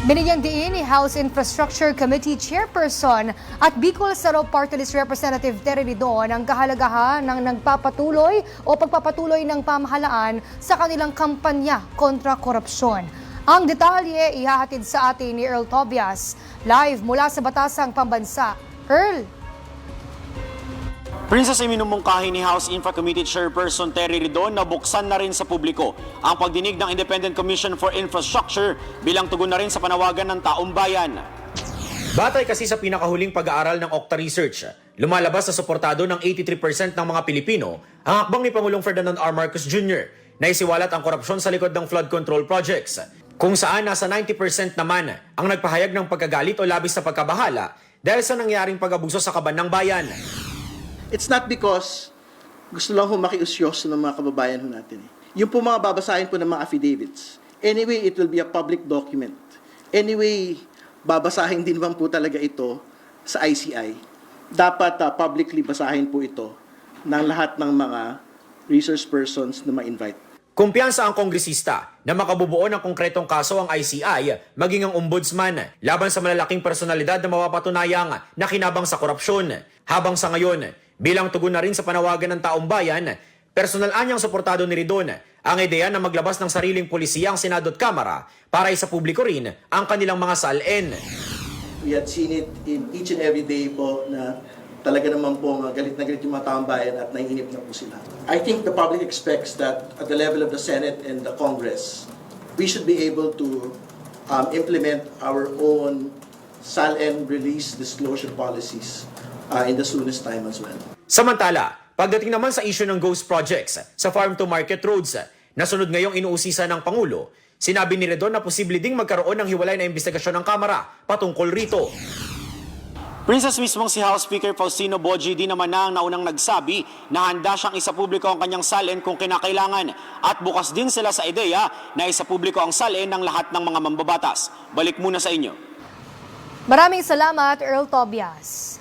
Binigyang diin ni House Infrastructure Committee Chairperson at Bicol Saro Party List Representative Terry Ridon ang kahalagahan ng nagpapatuloy o pagpapatuloy ng pamahalaan sa kanilang kampanya kontra korupsyon. Ang detalye ihahatid sa atin ni Earl Tobias live mula sa Batasang Pambansa. Earl, Princess ay minumungkahi ni House Infra Committee Chairperson Terry Ridon na buksan na rin sa publiko ang pagdinig ng Independent Commission for Infrastructure bilang tugon na rin sa panawagan ng taong bayan. Batay kasi sa pinakahuling pag-aaral ng Okta Research, lumalabas na suportado ng 83% ng mga Pilipino ang hakbang ni Pangulong Ferdinand R. Marcos Jr. na isiwalat ang korupsyon sa likod ng flood control projects, kung saan nasa 90% naman ang nagpahayag ng pagkagalit o labis na pagkabahala dahil sa nangyaring pag-abuso sa kaban bayan. It's not because gusto lang ho makiusyoso ng mga kababayan natin. eh. Yung po mga babasahin po ng mga affidavits. Anyway, it will be a public document. Anyway, babasahin din naman po talaga ito sa ICI. Dapat ah, publicly basahin po ito ng lahat ng mga resource persons na ma-invite. Kumpiyansa ang kongresista na makabubuo ng konkretong kaso ang ICI maging ang ombudsman laban sa malalaking personalidad na mapapatunayang nakinabang sa korupsyon. Habang sa ngayon, bilang tugon na rin sa panawagan ng taong bayan, personal anyang suportado ni Ridon ang ideya na maglabas ng sariling polisiya ang Senado at Kamara para sa publiko rin ang kanilang mga salin. We had seen it in each and every day po na talaga naman po galit na galit yung mga taong bayan at naiinip na po sila. I think the public expects that at the level of the Senate and the Congress, we should be able to um, implement our own SALN release disclosure policies uh, in the soonest time as well. Samantala, pagdating naman sa issue ng ghost projects sa farm-to-market roads na sunod ngayong inuusisa ng Pangulo, sinabi ni Redon na posible ding magkaroon ng hiwalay na investigasyon ng Kamara patungkol rito. Princess mismong si House Speaker Faustino Boji di naman na ang naunang nagsabi na handa siyang isapubliko ang kanyang salin kung kinakailangan at bukas din sila sa ideya na isapubliko ang salin ng lahat ng mga mambabatas. Balik muna sa inyo. Maraming salamat Earl Tobias.